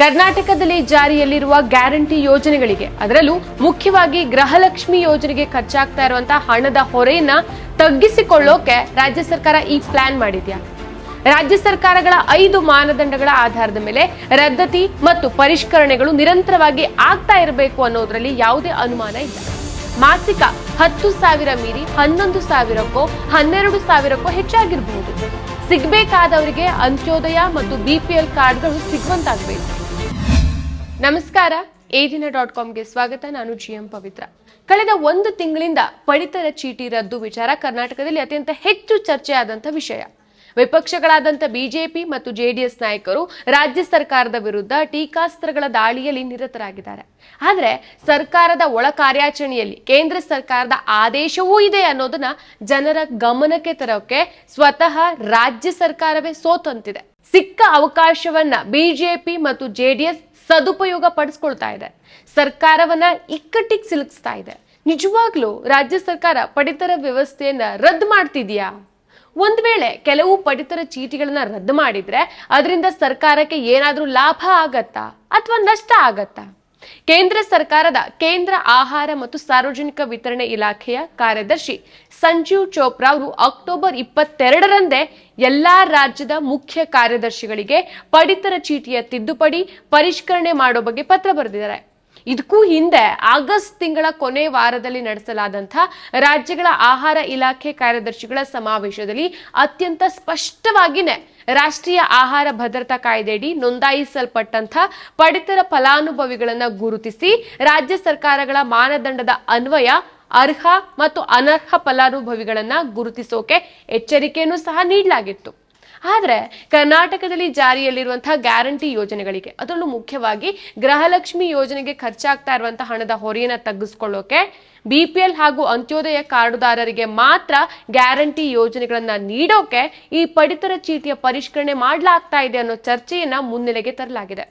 ಕರ್ನಾಟಕದಲ್ಲಿ ಜಾರಿಯಲ್ಲಿರುವ ಗ್ಯಾರಂಟಿ ಯೋಜನೆಗಳಿಗೆ, ಅದರಲ್ಲೂ ಮುಖ್ಯವಾಗಿ ಗೃಹಲಕ್ಷ್ಮಿ ಯೋಜನೆಗೆ ಖರ್ಚಾಗ್ತಾ ಇರುವಂತಹ ಹಣದ ಹೊರೆಯನ್ನ ತಗ್ಗಿಸಿಕೊಳ್ಳೋಕೆ ರಾಜ್ಯ ಸರ್ಕಾರ ಈ ಪ್ಲಾನ್ ಮಾಡಿದ್ಯಾ? ರಾಜ್ಯ ಸರ್ಕಾರಗಳ ಐದು ಮಾನದಂಡಗಳ ಆಧಾರದ ಮೇಲೆ ರದ್ದತಿ ಮತ್ತು ಪರಿಷ್ಕರಣೆಗಳು ನಿರಂತರವಾಗಿ ಆಗ್ತಾ ಇರಬೇಕು ಅನ್ನೋದ್ರಲ್ಲಿ ಯಾವುದೇ ಅನುಮಾನ ಇಲ್ಲ. ಮಾಸಿಕ ಹತ್ತು ಸಾವಿರ ಮೀರಿ ಹನ್ನೊಂದು ಸಾವಿರಕ್ಕೋ ಹನ್ನೆರಡು ಸಾವಿರಕ್ಕೋ ಹೆಚ್ಚಾಗಿರಬಹುದು. ಸಿಗ್ಬೇಕಾದವರಿಗೆ ಅಂತ್ಯೋದಯ ಮತ್ತು ಬಿಪಿಎಲ್ ಕಾರ್ಡ್ಗಳು ಸಿಗುವಂತಾಗಬೇಕು. ನಮಸ್ಕಾರ. ಏದಿನ ದಿನ ಡಾಟ್ ಕಾಮ್ಗೆ ಸ್ವಾಗತ. ನಾನು ಜಿ ಎಂ ಪವಿತ್ರ. ಕಳೆದ ಒಂದು ತಿಂಗಳಿಂದ ಪಡಿತರ ಚೀಟಿ ರದ್ದು ವಿಚಾರ ಕರ್ನಾಟಕದಲ್ಲಿ ಅತ್ಯಂತ ಹೆಚ್ಚು ಚರ್ಚೆ ಆದಂತ ವಿಷಯ. ವಿಪಕ್ಷಗಳಾದಂಥ ಬಿಜೆಪಿ ಮತ್ತು ಜೆಡಿಎಸ್ ನಾಯಕರು ರಾಜ್ಯ ಸರ್ಕಾರದ ವಿರುದ್ಧ ಟೀಕಾಸ್ತ್ರಗಳ ದಾಳಿಯಲ್ಲಿ ನಿರತರಾಗಿದ್ದಾರೆ. ಆದರೆ ಸರ್ಕಾರದ ಒಳ ಕಾರ್ಯಾಚರಣೆಯಲ್ಲಿ ಕೇಂದ್ರ ಸರ್ಕಾರದ ಆದೇಶವೂ ಇದೆ ಅನ್ನೋದನ್ನ ಜನರ ಗಮನಕ್ಕೆ ತರೋಕೆ ಸ್ವತಃ ರಾಜ್ಯ ಸರ್ಕಾರವೇ ಸೋತಂತಿದೆ. ಸಿಕ್ಕ ಅವಕಾಶವನ್ನ ಬಿಜೆಪಿ ಮತ್ತು ಜೆಡಿಎಸ್ ಸದುಪಯೋಗ ಪಡಿಸ್ಕೊಳ್ತಾ ಇದೆ. ಸರ್ಕಾರವನ್ನ ಇಕ್ಕಟ್ಟಿಗೆ ಸಿಲುಕಿಸ್ತಾ ಇದೆ. ನಿಜವಾಗ್ಲೂ ರಾಜ್ಯ ಸರ್ಕಾರ ಪಡಿತರ ವ್ಯವಸ್ಥೆಯನ್ನ ರದ್ದು ಮಾಡ್ತಿದ್ಯಾ? ಒಂದ್ ವೇಳೆ ಕೆಲವು ಪಡಿತರ ಚೀಟಿಗಳನ್ನ ರದ್ದು ಮಾಡಿದ್ರೆ, ಅದರಿಂದ ಸರ್ಕಾರಕ್ಕೆ ಏನಾದರೂ ಲಾಭ ಆಗತ್ತಾ? ಅಥವಾ ನಷ್ಟ ಆಗತ್ತಾ? ಕೇಂದ್ರ ಸರ್ಕಾರದ ಕೇಂದ್ರ ಆಹಾರ ಮತ್ತು ಸಾರ್ವಜನಿಕ ವಿತರಣೆ ಇಲಾಖೆಯ ಕಾರ್ಯದರ್ಶಿ ಸಂಜೀವ್ ಚೋಪ್ರಾ ಅವರು ಅಕ್ಟೋಬರ್ ಇಪ್ಪತ್ತೆರಡರಂದೇ ಎಲ್ಲಾ ರಾಜ್ಯದ ಮುಖ್ಯ ಕಾರ್ಯದರ್ಶಿಗಳಿಗೆ ಪಡಿತರ ಚೀಟಿಯ ತಿದ್ದುಪಡಿ ಪರಿಷ್ಕರಣೆ ಮಾಡೋ ಬಗ್ಗೆ ಪತ್ರ ಬರೆದಿದ್ದಾರೆ. ಇದಕ್ಕೂ ಹಿಂದೆ ಆಗಸ್ಟ್ ತಿಂಗಳ ಕೊನೆ ವಾರದಲ್ಲಿ ನಡೆಸಲಾದಂಥ ರಾಜ್ಯಗಳ ಆಹಾರ ಇಲಾಖೆ ಕಾರ್ಯದರ್ಶಿಗಳ ಸಮಾವೇಶದಲ್ಲಿ ಅತ್ಯಂತ ಸ್ಪಷ್ಟವಾಗಿನೇ ರಾಷ್ಟ್ರೀಯ ಆಹಾರ ಭದ್ರತಾ ಕಾಯ್ದೆಯಡಿ ನೋಂದಾಯಿಸಲ್ಪಟ್ಟಂಥ ಪಡಿತರ ಫಲಾನುಭವಿಗಳನ್ನ ಗುರುತಿಸಿ ರಾಜ್ಯ ಸರ್ಕಾರಗಳ ಮಾನದಂಡದ ಅನ್ವಯ, ಅರ್ಹ ಮತ್ತು ಅನರ್ಹ ಫಲಾನುಭವಿಗಳನ್ನ ಗುರುತಿಸೋಕೆ ಎಚ್ಚರಿಕೆಯನ್ನು ಸಹ ನೀಡಲಾಗಿತ್ತು. ಆದರೆ ಕರ್ನಾಟಕದಲ್ಲಿ ಜಾರಿಯಲ್ಲಿರುವಂತಹ ಗ್ಯಾರಂಟಿ ಯೋಜನೆಗಳಿಗೆ, ಅದರಲ್ಲೂ ಮುಖ್ಯವಾಗಿ ಗೃಹಲಕ್ಷ್ಮಿ ಯೋಜನೆಗೆ ಖರ್ಚಾಗ್ತಾ ಇರುವಂತಹ ಹಣದ ಹೊರೆಯನ್ನು ತಗ್ಗಿಸ್ಕೊಳ್ಳೋಕೆ ಬಿ ಪಿ ಎಲ್ ಹಾಗೂ ಅಂತ್ಯೋದಯ ಕಾರ್ಡುದಾರರಿಗೆ ಮಾತ್ರ ಗ್ಯಾರಂಟಿ ಯೋಜನೆಗಳನ್ನ ನೀಡೋಕೆ ಈ ಪಡಿತರ ಚೀಟಿಯ ಪರಿಷ್ಕರಣೆ ಮಾಡಲಾಗ್ತಾ ಇದೆ ಅನ್ನೋ ಚರ್ಚೆಯನ್ನ ಮುನ್ನೆಲೆಗೆ ತರಲಾಗಿದೆ.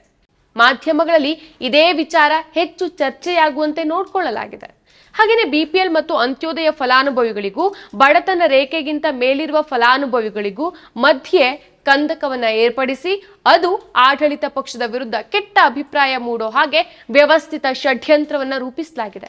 ಮಾಧ್ಯಮಗಳಲ್ಲಿ ಇದೇ ವಿಚಾರ ಹೆಚ್ಚು ಚರ್ಚೆಯಾಗುವಂತೆ ನೋಡ್ಕೊಳ್ಳಲಾಗಿದೆ. ಹಾಗೆಯೇ ಬಿಪಿಎಲ್ ಮತ್ತು ಅಂತ್ಯೋದಯ ಫಲಾನುಭವಿಗಳಿಗೂ, ಬಡತನ ರೇಖೆಗಿಂತ ಮೇಲಿರುವ ಫಲಾನುಭವಿಗಳಿಗೂ ಮಧ್ಯೆ ಕಂದಕವನ್ನ ಏರ್ಪಡಿಸಿ, ಅದು ಆಡಳಿತ ಪಕ್ಷದ ವಿರುದ್ಧ ಕೆಟ್ಟ ಅಭಿಪ್ರಾಯ ಮೂಡೋ ಹಾಗೆ ವ್ಯವಸ್ಥಿತ ಷಡ್ಯಂತ್ರವನ್ನ ರೂಪಿಸಲಾಗಿದೆ.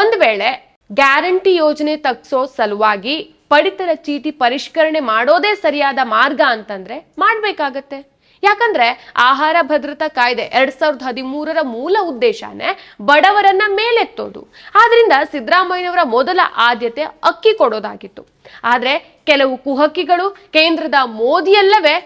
ಒಂದು ವೇಳೆ ಗ್ಯಾರಂಟಿ ಯೋಜನೆ ತಗ್ಸೋ ಸಲುವಾಗಿ ಪಡಿತರ ಚೀಟಿ ಪರಿಷ್ಕರಣೆ ಮಾಡೋದೇ ಸರಿಯಾದ ಮಾರ್ಗ ಅಂತಂದ್ರೆ ಮಾಡ್ಬೇಕಾಗತ್ತೆ. ಯಾಕಂದ್ರೆ ಆಹಾರ ಭದ್ರತಾ ಕಾಯ್ದೆ ಎರಡ್ ಸಾವಿರದ ಹದಿಮೂರರ ಮೂಲ ಉದ್ದೇಶನೇ ಬಡವರನ್ನ ಮೇಲೆತ್ತೋದು. ಆದ್ರಿಂದ ಸಿದ್ದರಾಮಯ್ಯನವರ ಮೊದಲ ಆದ್ಯತೆ ಅಕ್ಕಿ ಕೊಡೋದಾಗಿತ್ತು. ಆದ್ರೆ ಕೆಲವು ಕುಹಕ್ಕಿಗಳು ಕೇಂದ್ರದ ಮೋದಿಯಲ್ಲವೇ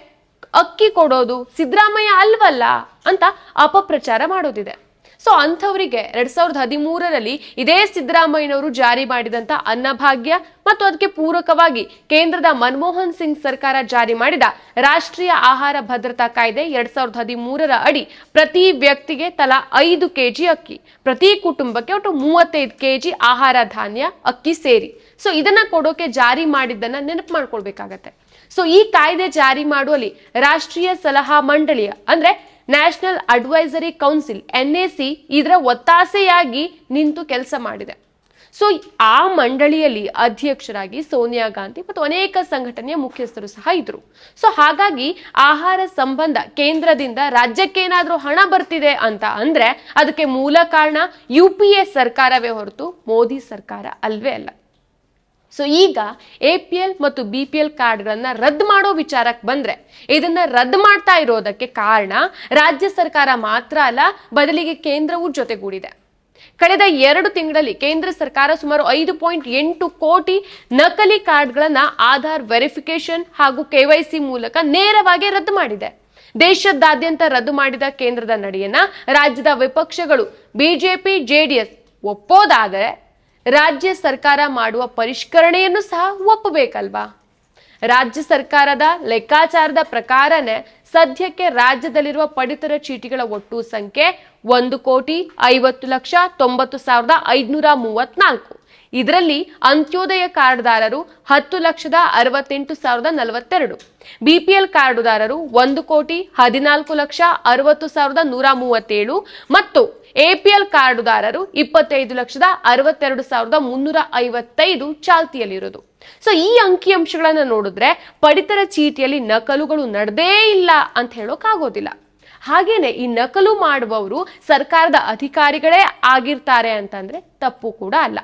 ಅಕ್ಕಿ ಕೊಡೋದು ಸಿದ್ದರಾಮಯ್ಯ ಅಲ್ವಲ್ಲ ಅಂತ ಅಪಪ್ರಚಾರ ಮಾಡೋದಿದೆ. ಸೊ ಅಂಥವರಿಗೆ ಎರಡ್ ಸಾವಿರದ ಹದಿಮೂರರಲ್ಲಿ ಇದೇ ಸಿದ್ದರಾಮಯ್ಯನವರು ಜಾರಿ ಮಾಡಿದಂತ ಅನ್ನಭಾಗ್ಯ ಮತ್ತು ಅದಕ್ಕೆ ಪೂರಕವಾಗಿ ಕೇಂದ್ರದ ಮನಮೋಹನ್ ಸಿಂಗ್ ಸರ್ಕಾರ ಜಾರಿ ಮಾಡಿದ ರಾಷ್ಟ್ರೀಯ ಆಹಾರ ಭದ್ರತಾ ಕಾಯ್ದೆ ಎರಡ್ ಸಾವಿರದ ಹದಿಮೂರರ ಅಡಿ ಪ್ರತಿ ವ್ಯಕ್ತಿಗೆ ತಲಾ ಐದು ಕೆಜಿ ಅಕ್ಕಿ, ಪ್ರತಿ ಕುಟುಂಬಕ್ಕೆ ಒಟ್ಟು ಮೂವತ್ತೈದು ಕೆಜಿ ಆಹಾರ ಧಾನ್ಯ ಅಕ್ಕಿ ಸೇರಿ. ಸೊ ಇದನ್ನ ಕೊಡೋಕೆ ಜಾರಿ ಮಾಡಿದ್ದನ್ನ ನೆನಪು ಮಾಡ್ಕೊಳ್ಬೇಕಾಗತ್ತೆ. ಸೊ ಈ ಕಾಯ್ದೆ ಜಾರಿ ಮಾಡುವಲ್ಲಿ ರಾಷ್ಟ್ರೀಯ ಸಲಹಾ ಮಂಡಳಿಯ, ಅಂದ್ರೆ national advisory council, N A C ಇದರ ಒತ್ತಾಸೆಯಾಗಿ ನಿಂತು ಕೆಲಸ ಮಾಡಿದೆ. ಸೊ, ಆ ಮಂಡಳಿಯಲ್ಲಿ ಅಧ್ಯಕ್ಷರಾಗಿ ಸೋನಿಯಾ ಗಾಂಧಿ ಮತ್ತು ಅನೇಕ ಸಂಘಟನೆಯ ಮುಖ್ಯಸ್ಥರು ಸಹ ಇದ್ರು. ಸೊ, ಹಾಗಾಗಿ ಆಹಾರ ಸಂಬಂಧ ಕೇಂದ್ರದಿಂದ ರಾಜ್ಯಕ್ಕೇನಾದ್ರೂ ಹಣ ಬರ್ತಿದೆ ಅಂತ ಅಂದ್ರೆ, ಅದಕ್ಕೆ ಮೂಲ ಕಾರಣ ಯು ಸರ್ಕಾರವೇ ಹೊರತು ಮೋದಿ ಸರ್ಕಾರ ಅಲ್ವೇ ಅಲ್ಲ. ಸೊ ಈಗ ಎ ಪಿ ಎಲ್ ಮತ್ತು ಬಿ ಪಿ ಎಲ್ ಕಾರ್ಡ್ಗಳನ್ನ ರದ್ದು ಮಾಡೋ ವಿಚಾರಕ್ಕೆ ಬಂದ್ರೆ, ಇದನ್ನ ರದ್ದು ಮಾಡ್ತಾ ಇರೋದಕ್ಕೆ ಕಾರಣ ರಾಜ್ಯ ಸರ್ಕಾರ ಮಾತ್ರ ಅಲ್ಲ, ಬದಲಿಗೆ ಕೇಂದ್ರವೂ ಜೊತೆಗೂಡಿದೆ. ಕಳೆದ ಎರಡು ತಿಂಗಳಲ್ಲಿ ಕೇಂದ್ರ ಸರ್ಕಾರ ಸುಮಾರು ಐದು ಪಾಯಿಂಟ್ ಎಂಟು ಕೋಟಿ ನಕಲಿ ಕಾರ್ಡ್ಗಳನ್ನ ಆಧಾರ್ ವೆರಿಫಿಕೇಶನ್ ಹಾಗೂ ಕೆವೈಸಿ ಮೂಲಕ ನೇರವಾಗಿ ರದ್ದು ಮಾಡಿದೆ. ದೇಶದಾದ್ಯಂತ ರದ್ದು ಮಾಡಿದ ಕೇಂದ್ರದ ನಡೆಯನ್ನ ರಾಜ್ಯದ ವಿಪಕ್ಷಗಳು ಬಿಜೆಪಿ ಜೆಡಿಎಸ್ ಒಪ್ಪೋದಾದರೆ ರಾಜ್ಯ ಸರ್ಕಾರ ಮಾಡುವ ಪರಿಷ್ಕರಣೆಯನ್ನು ಸಹ ಒಪ್ಪಬೇಕಲ್ವಾ? ರಾಜ್ಯ ಸರ್ಕಾರದ ಲೆಕ್ಕಾಚಾರದ ಪ್ರಕಾರನೇ ಸದ್ಯಕ್ಕೆ ರಾಜ್ಯದಲ್ಲಿರುವ ಪಡಿತರ ಚೀಟಿಗಳ ಒಟ್ಟು ಸಂಖ್ಯೆ ಒಂದು ಕೋಟಿ ಐವತ್ತು ಲಕ್ಷ ತೊಂಬತ್ತು ಸಾವಿರದ ಐದುನೂರ ಮೂವತ್ನಾಲ್ಕು ಇದರಲ್ಲಿ ಅಂತ್ಯೋದಯ ಕಾರ್ಡ್ದಾರರು ಹತ್ತು ಲಕ್ಷದ ಅರವತ್ತೆಂಟು ಸಾವಿರದ ನಲವತ್ತೆರಡು, ಬಿಪಿಎಲ್ ಕಾರ್ಡುದಾರರು ಒಂದು ಕೋಟಿ ಹದಿನಾಲ್ಕು ಲಕ್ಷ ಅರವತ್ತು ಸಾವಿರದ ನೂರ ಮೂವತ್ತೇಳು ಮತ್ತು ಎಪಿಎಲ್ ಕಾರ್ಡುದಾರರು ಇಪ್ಪತ್ತೈದು ಲಕ್ಷದ ಅರವತ್ತೆರಡು ಸಾವಿರದ ಮುನ್ನೂರ ಐವತ್ತೈದು ಚಾಲ್ತಿಯಲ್ಲಿರೋದು ಸೊ ಈ ಅಂಕಿಅಂಶಗಳನ್ನು ನೋಡಿದ್ರೆ ಪಡಿತರ ಚೀಟಿಯಲ್ಲಿ ನಕಲುಗಳು ನಡೆದೇ ಇಲ್ಲ ಅಂತ ಹೇಳೋಕ್ಕಾಗೋದಿಲ್ಲ ಹಾಗೇನೆ ಈ ನಕಲು ಮಾಡುವವರು ಸರ್ಕಾರದ ಅಧಿಕಾರಿಗಳೇ ಆಗಿರ್ತಾರೆ ಅಂತಂದ್ರೆ ತಪ್ಪು ಕೂಡ ಅಲ್ಲ.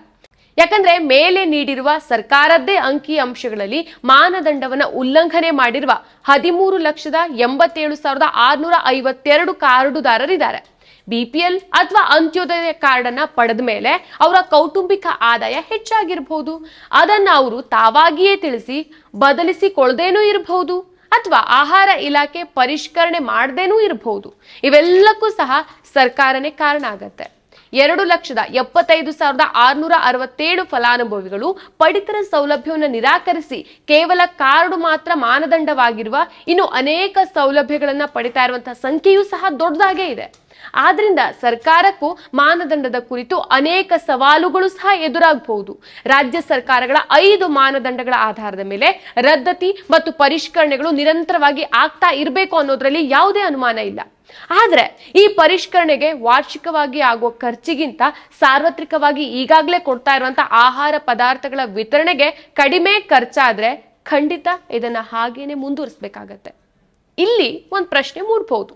ಯಾಕಂದ್ರೆ ಮೇಲೆ ನೀಡಿರುವ ಸರ್ಕಾರದ್ದೇ ಅಂಕಿ ಅಂಶಗಳಲ್ಲಿ ಮಾನದಂಡವನ್ನ ಉಲ್ಲಂಘನೆ ಮಾಡಿರುವ ಹದಿಮೂರು ಲಕ್ಷದ ಎಂಬತ್ತೇಳು ಸಾವಿರದ ಆರ್ನೂರ ಐವತ್ತೆರಡು ಕಾರ್ಡುದಾರರಿದ್ದಾರೆ. ಬಿಪಿಎಲ್ ಅಥವಾ ಅಂತ್ಯೋದಯ ಕಾರ್ಡ್ ಅನ್ನ ಪಡೆದ ಮೇಲೆ ಅವರ ಕೌಟುಂಬಿಕ ಆದಾಯ ಹೆಚ್ಚಾಗಿರಬಹುದು. ಅದನ್ನ ಅವರು ತಾವಾಗಿಯೇ ತಿಳಿಸಿ ಬದಲಿಸಿಕೊಳ್ಳದೇನೂ ಇರಬಹುದು ಅಥವಾ ಆಹಾರ ಇಲಾಖೆ ಪರಿಷ್ಕರಣೆ ಮಾಡದೇನೂ ಇರಬಹುದು. ಇವೆಲ್ಲಕ್ಕೂ ಸಹ ಸರ್ಕಾರನೇ ಕಾರಣ ಆಗತ್ತೆ. ಎರಡು ಲಕ್ಷದ ಎಪ್ಪತ್ತೈದು ಸಾವಿರದ ಆರುನೂರ ಅರವತ್ತೇಳು ಫಲಾನುಭವಿಗಳು ಪಡಿತರ ಸೌಲಭ್ಯವನ್ನು ನಿರಾಕರಿಸಿ ಕೇವಲ ಕಾರ್ಡು ಮಾತ್ರ ಮಾನದಂಡವಾಗಿರುವ ಇನ್ನು ಅನೇಕ ಸೌಲಭ್ಯಗಳನ್ನ ಪಡಿತಾ ಇರುವಂತಹ ಸಂಖ್ಯೆಯೂ ಸಹ ದೊಡ್ಡದಾಗೇ ಇದೆ. ಆದ್ರಿಂದ ಸರ್ಕಾರಕ್ಕೂ ಮಾನದಂಡದ ಕುರಿತು ಅನೇಕ ಸವಾಲುಗಳು ಸಹ ಎದುರಾಗಬಹುದು. ರಾಜ್ಯ ಸರ್ಕಾರಗಳ ಐದು ಮಾನದಂಡಗಳ ಆಧಾರದ ಮೇಲೆ ರದ್ದತಿ ಮತ್ತು ಪರಿಷ್ಕರಣೆಗಳು ನಿರಂತರವಾಗಿ ಆಗ್ತಾ ಇರಬೇಕು ಅನ್ನೋದ್ರಲ್ಲಿ ಯಾವುದೇ ಅನುಮಾನ ಇಲ್ಲ. ಆದ್ರೆ ಈ ಪರಿಷ್ಕರಣೆಗೆ ವಾರ್ಷಿಕವಾಗಿ ಆಗುವ ಖರ್ಚಿಗಿಂತ ಸಾರ್ವತ್ರಿಕವಾಗಿ ಈಗಾಗಲೇ ಕೊಡ್ತಾ ಇರುವಂತ ಆಹಾರ ಪದಾರ್ಥಗಳ ವಿತರಣೆಗೆ ಕಡಿಮೆ ಖರ್ಚಾದ್ರೆ ಖಂಡಿತ ಇದನ್ನ ಹಾಗೇನೆ ಮುಂದುವರಿಸಬೇಕಾಗತ್ತೆ. ಇಲ್ಲಿ ಒಂದು ಪ್ರಶ್ನೆ ಮೂಡ್ಬಹುದು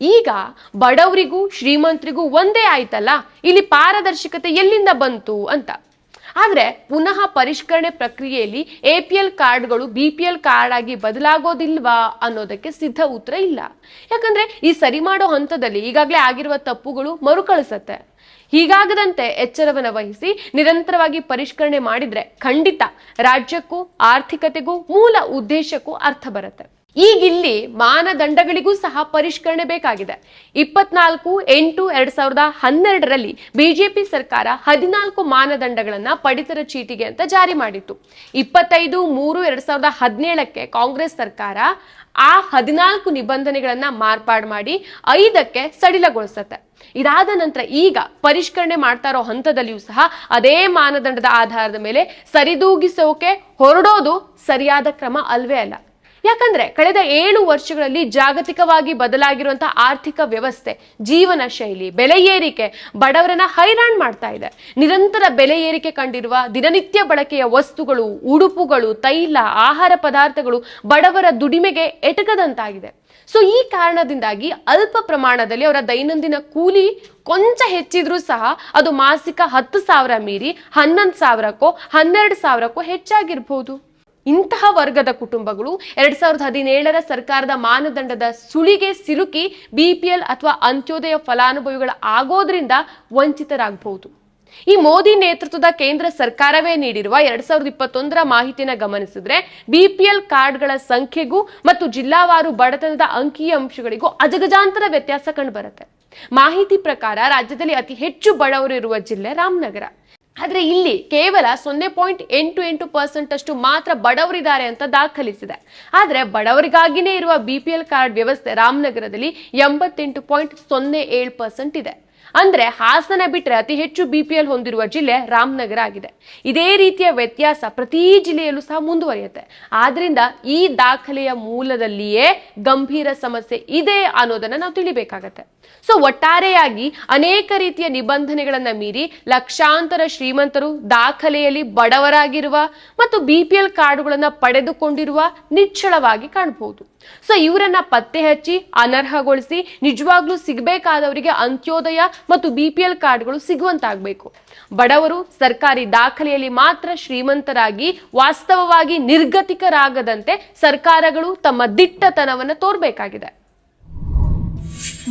ಈಗ ಬಡವರಿಗೂ ಶ್ರೀಮಂತರಿಗೂ ಒಂದೇ ಆಯ್ತಲ್ಲ? ಇಲ್ಲಿ ಪಾರದರ್ಶಕತೆ ಎಲ್ಲಿಂದ ಬಂತು ಅಂತ. ಆದ್ರೆ ಪುನಃ ಪರಿಷ್ಕರಣೆ ಪ್ರಕ್ರಿಯೆಯಲ್ಲಿ ಎ ಪಿ ಎಲ್ ಕಾರ್ಡ್ಗಳು ಬಿ ಪಿ ಎಲ್ ಕಾರ್ಡ್ ಆಗಿ ಬದಲಾಗೋದಿಲ್ವಾ ಅನ್ನೋದಕ್ಕೆ ಸಿದ್ಧ ಉತ್ತರ ಇಲ್ಲ. ಯಾಕಂದ್ರೆ ಈ ಸರಿ ಮಾಡೋ ಹಂತದಲ್ಲಿ ಈಗಾಗಲೇ ಆಗಿರುವ ತಪ್ಪುಗಳು ಮರುಕಳಿಸತ್ತೆ. ಹೀಗಾಗದಂತೆ ಎಚ್ಚರವನ್ನು ವಹಿಸಿ ನಿರಂತರವಾಗಿ ಪರಿಷ್ಕರಣೆ ಮಾಡಿದ್ರೆ ಖಂಡಿತ ರಾಜ್ಯಕ್ಕೂ ಆರ್ಥಿಕತೆಗೂ ಮೂಲ ಉದ್ದೇಶಕ್ಕೂ ಅರ್ಥ ಬರುತ್ತೆ. ಈಗಿಲ್ಲಿ ಮಾನದಂಡಗಳಿಗೂ ಸಹ ಪರಿಷ್ಕರಣೆ ಬೇಕಾಗಿದೆ. ಇಪ್ಪತ್ನಾಲ್ಕು ಎಂಟು ಎರಡ್ ಸಾವಿರದ ಹನ್ನೆರಡರಲ್ಲಿ ಬಿಜೆಪಿ ಸರ್ಕಾರ ಹದಿನಾಲ್ಕು ಮಾನದಂಡಗಳನ್ನ ಪಡಿತರ ಚೀಟಿಗೆ ಅಂತ ಜಾರಿ ಮಾಡಿತ್ತು. ಇಪ್ಪತ್ತೈದು ಮೂರು ಎರಡ್ ಸಾವಿರದ ಹದಿನೇಳಕ್ಕೆ ಕಾಂಗ್ರೆಸ್ ಸರ್ಕಾರ ಆ ಹದಿನಾಲ್ಕು ನಿಬಂಧನೆಗಳನ್ನ ಮಾರ್ಪಾಡು ಮಾಡಿ ಐದಕ್ಕೆ ಸಡಿಲಗೊಳಿಸತ್ತೆ. ಇದಾದ ನಂತರ ಈಗ ಪರಿಷ್ಕರಣೆ ಮಾಡ್ತಾ ಇರೋ ಹಂತದಲ್ಲಿಯೂ ಸಹ ಅದೇ ಮಾನದಂಡದ ಆಧಾರದ ಮೇಲೆ ಸರಿದೂಗಿಸೋಕೆ ಹೊರಡೋದು ಸರಿಯಾದ ಕ್ರಮ ಅಲ್ವೇ ಅಲ್ಲ. ಯಾಕಂದ್ರೆ ಕಳೆದ ಏಳು ವರ್ಷಗಳಲ್ಲಿ ಜಾಗತಿಕವಾಗಿ ಬದಲಾಗಿರುವಂತಹ ಆರ್ಥಿಕ ವ್ಯವಸ್ಥೆ, ಜೀವನ ಶೈಲಿ, ಬೆಲೆ ಏರಿಕೆ ಬಡವರನ್ನ ಹೈರಾಣ್ ಮಾಡ್ತಾ ಇದೆ. ನಿರಂತರ ಬೆಲೆ ಏರಿಕೆ ಕಂಡಿರುವ ದಿನನಿತ್ಯ ಬಳಕೆಯ ವಸ್ತುಗಳು, ಉಡುಪುಗಳು, ತೈಲ, ಆಹಾರ ಪದಾರ್ಥಗಳು ಬಡವರ ದುಡಿಮೆಗೆ ಎಟಕದಂತಾಗಿದೆ. ಸೊ, ಈ ಕಾರಣದಿಂದಾಗಿ ಅಲ್ಪ ಪ್ರಮಾಣದಲ್ಲಿ ಅವರ ದೈನಂದಿನ ಕೂಲಿ ಕೊಂಚ ಹೆಚ್ಚಿದ್ರೂ ಸಹ ಅದು ಮಾಸಿಕ ಹತ್ತು ಸಾವಿರ ಮೀರಿ ಹನ್ನೊಂದು ಸಾವಿರಕ್ಕೋ ಹನ್ನೆರಡು ಸಾವಿರಕ್ಕೋ ಹೆಚ್ಚಾಗಿರ್ಬೋದು. ಇಂತಹ ವರ್ಗದ ಕುಟುಂಬಗಳು ಎರಡ್ ಸಾವಿರದ ಹದಿನೇಳರ ಸರ್ಕಾರದ ಮಾನದಂಡದ ಸುಳಿಗೆ ಸಿಲುಕಿ ಬಿಪಿಎಲ್ ಅಥವಾ ಅಂತ್ಯೋದಯ ಫಲಾನುಭವಿಗಳ ಆಗೋದ್ರಿಂದ ವಂಚಿತರಾಗಬಹುದು. ಈ ಮೋದಿ ನೇತೃತ್ವದ ಕೇಂದ್ರ ಸರ್ಕಾರವೇ ನೀಡಿರುವ ಎರಡ್ ಸಾವಿರದ ಇಪ್ಪತ್ತೊಂದರ ಮಾಹಿತಿನ ಗಮನಿಸಿದ್ರೆ ಬಿಪಿಎಲ್ ಕಾರ್ಡ್ಗಳ ಸಂಖ್ಯೆಗೂ ಮತ್ತು ಜಿಲ್ಲಾವಾರು ಬಡತನದ ಅಂಕಿ ಅಂಶಗಳಿಗೂ ಅಜಗಜಾಂತರ ವ್ಯತ್ಯಾಸ ಕಂಡುಬರುತ್ತೆ. ಮಾಹಿತಿ ಪ್ರಕಾರ ರಾಜ್ಯದಲ್ಲಿ ಅತಿ ಹೆಚ್ಚು ಬಡವರು ಇರುವ ಜಿಲ್ಲೆ ರಾಮನಗರ. ಆದ್ರೆ ಇಲ್ಲಿ ಕೇವಲ ಸೊನ್ನೆ ಪಾಯಿಂಟ್ ಎಂಟು ಎಂಟು ಪರ್ಸೆಂಟ್ ಅಷ್ಟು ಮಾತ್ರ ಬಡವರಿದ್ದಾರೆ ಅಂತ ದಾಖಲಿಸಿದೆ. ಆದರೆ ಬಡವರಿಗಾಗಿನೇ ಇರುವ ಬಿ ಪಿ ಎಲ್ ಕಾರ್ಡ್ ವ್ಯವಸ್ಥೆ ರಾಮನಗರದಲ್ಲಿ ಎಂಬತ್ತೆಂಟು ಪಾಯಿಂಟ್ ಸೊನ್ನೆ ಏಳು ಪರ್ಸೆಂಟ್ ಇದೆ. ಅಂದ್ರೆ ಹಾಸನ ಬಿಟ್ರೆ ಅತಿ ಹೆಚ್ಚು ಬಿ ಪಿ ಎಲ್ ಹೊಂದಿರುವ ಜಿಲ್ಲೆ ರಾಮನಗರ ಆಗಿದೆ. ಇದೇ ರೀತಿಯ ವ್ಯತ್ಯಾಸ ಪ್ರತಿ ಜಿಲ್ಲೆಯಲ್ಲೂ ಸಹ ಮುಂದುವರಿಯುತ್ತೆ. ಆದ್ರಿಂದ ಈ ದಾಖಲೆಯ ಮೂಲದಲ್ಲಿಯೇ ಗಂಭೀರ ಸಮಸ್ಯೆ ಇದೆ ಅನ್ನೋದನ್ನ ನಾವು ತಿಳಿಬೇಕಾಗತ್ತೆ. ಸೊ ಒಟ್ಟಾರೆಯಾಗಿ ಅನೇಕ ರೀತಿಯ ನಿಬಂಧನೆಗಳನ್ನ ಮೀರಿ ಲಕ್ಷಾಂತರ ಶ್ರೀಮಂತರು ದಾಖಲೆಯಲ್ಲಿ ಬಡವರಾಗಿರುವ ಮತ್ತು ಬಿ ಪಿ ಎಲ್ ಕಾರ್ಡುಗಳನ್ನ ಪಡೆದುಕೊಂಡಿರುವ ನಿಚ್ಚಳವಾಗಿ ಕಾಣಬಹುದು. ಸೊ ಇವರನ್ನ ಪತ್ತೆ ಹಚ್ಚಿ, ಅನರ್ಹಗೊಳಿಸಿ, ನಿಜವಾಗ್ಲೂ ಸಿಗಬೇಕಾದವರಿಗೆ ಅಂತ್ಯೋದಯ ಮತ್ತು ಬಿ ಪಿ ಎಲ್ ಕಾರ್ಡ್ಗಳು ಸಿಗುವಂತಾಗಬೇಕು. ಬಡವರು ಸರ್ಕಾರಿ ದಾಖಲೆಯಲ್ಲಿ ಮಾತ್ರ ಶ್ರೀಮಂತರಾಗಿ, ವಾಸ್ತವವಾಗಿ ನಿರ್ಗತಿಕರಾಗದಂತೆ ಸರ್ಕಾರಗಳು ತಮ್ಮ ದಿಟ್ಟತನವನ್ನು ತೋರ್ಬೇಕಾಗಿದೆ.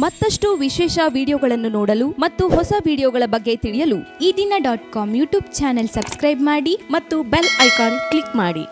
ಮತ್ತಷ್ಟು ವಿಶೇಷ ವಿಡಿಯೋಗಳನ್ನು ನೋಡಲು ಮತ್ತು ಹೊಸ ವಿಡಿಯೋಗಳ ಬಗ್ಗೆ ತಿಳಿಯಲು Ee Dina dot com YouTube channel subscribe ಮಾಡಿ ಮತ್ತು ಬೆಲ್ ಐಕಾನ್ ಕ್ಲಿಕ್ ಮಾಡಿ.